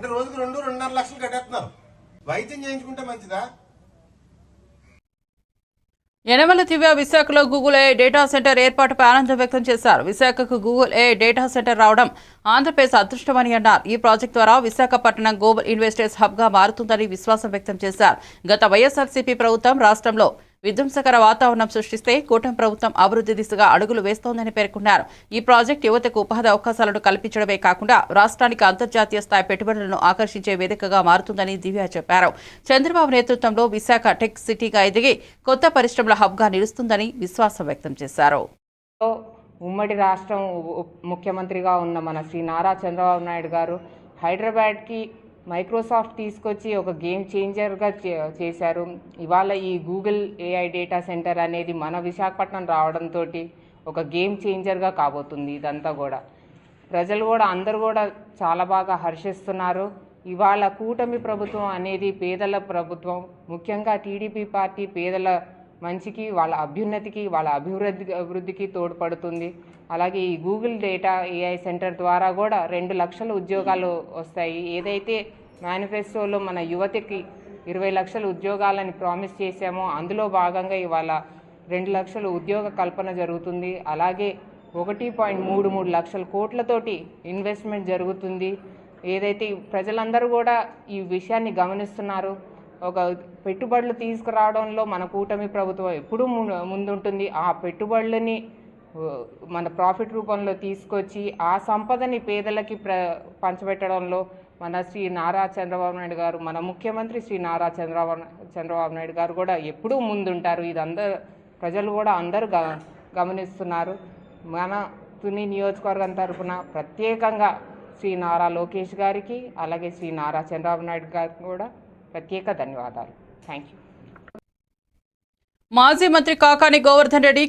అంటే రోజుకు రెండు రెండున్నర లక్షలు కట్టేస్తున్నారు. వైద్యం చేయించుకుంటే మంచిదా? యనమల దివ్య విశాఖలో గూగుల్ ఏ డేటా సెంటర్ ఏర్పాటుపై ఆనందం వ్యక్తం చేశారు. విశాఖకు గూగుల్ ఏ డేటా సెంటర్ రావడం ఆంధ్రప్రదేశ్ అదృష్టమని అన్నారు. ఈ ప్రాజెక్ట్ ద్వారా విశాఖపట్నం గ్లోబల్ ఇన్వెస్టర్స్ హబ్గా మారుతుందని విశ్వాసం వ్యక్తం చేశారు. గత వైఎస్ఆర్సీపీ ప్రభుత్వం రాష్ట్రంలో విధ్వంసకర వాతావరణం సృష్టిస్తే కూటమి ప్రభుత్వం అభివృద్ధి దిశగా అడుగులు వేస్తోందని పేర్కొన్నారు. ఈ ప్రాజెక్ట్ యువతకు ఉపాధి అవకాశాలను కల్పించడమే కాకుండా రాష్ట్రానికి అంతర్జాతీయ స్థాయి పెట్టుబడులను ఆకర్షించే వేదికగా మారుతుందని దివ్య చెప్పారు. చంద్రబాబు నేతృత్వంలో విశాఖ టెక్ సిటీగా ఎదిగి కొత్త పరిశ్రమల హబ్గా నిలుస్తుందని విశ్వాసం వ్యక్తం చేశారు. ఉమ్మడి రాష్ట్రం ముఖ్యమంత్రిగా ఉన్న మన శ్రీ నారా చంద్రబాబు నాయుడు గారు హైదరాబాద్కి మైక్రోసాఫ్ట్ తీసుకొచ్చి ఒక గేమ్ చేంజర్గా చే- చేశారు. ఇవాళ ఈ గూగుల్ ఏఐ డేటా సెంటర్ అనేది మన విశాఖపట్నం రావడంతో ఒక గేమ్ చేంజర్గా కాబోతుంది ఇదంతా కూడా. ప్రజలు కూడా అందరూ కూడా చాలా బాగా హర్షిస్తున్నారు. ఇవాళ కూటమి ప్రభుత్వం అనేది పేదల ప్రభుత్వం. ముఖ్యంగా టీడీపీ పార్టీ పేదల మంచికి వాళ్ళ అభ్యున్నతికి వాళ్ళ అభివృద్ధి అభివృద్ధికి తోడ్పడుతుంది. అలాగే ఈ గూగుల్ డేటా ఏఐ సెంటర్ ద్వారా కూడా రెండు లక్షల ఉద్యోగాలు వస్తాయి. ఏదైతే మేనిఫెస్టోలో మన యువతకి ఇరవై లక్షల ఉద్యోగాలని ప్రామిస్ చేశామో అందులో భాగంగా ఇవాళ రెండు లక్షల ఉద్యోగ కల్పన జరుగుతుంది. అలాగే ఒకటి పాయింట్ మూడు మూడు లక్షల కోట్లతోటి ఇన్వెస్ట్మెంట్ జరుగుతుంది. ఏదైతే ప్రజలందరూ కూడా ఈ విషయాన్ని గమనిస్తున్నారు ఒక పెట్టుబడులు తీసుకురావడంలో మన కూటమి ప్రభుత్వం ఎప్పుడూ ము- ముందుంటుంది. ఆ పెట్టుబడులని మన ప్రాఫిట్ రూపంలో తీసుకొచ్చి ఆ సంపదని పేదలకి ప్ర పంచబెట్టడంలో మన శ్రీ నారా చంద్రబాబు నాయుడు గారు మన ముఖ్యమంత్రి శ్రీ నారా చంద్రబాబు చంద్రబాబు నాయుడు గారు కూడా ఎప్పుడూ ముందుంటారు. ఇదందరూ ప్రజలు కూడా అందరూ గ గమనిస్తున్నారు. మన తుని నియోజకవర్గం తరఫున ప్రత్యేకంగా శ్రీ నారా లోకేష్ గారికి అలాగే శ్రీ నారా చంద్రబాబు నాయుడు గారికి కూడా ప్రత్యేక ధన్యవాదాలు. థ్యాంక్ యూ మాజీ మంత్రి కాకాని గోవర్ధన్ రెడ్డి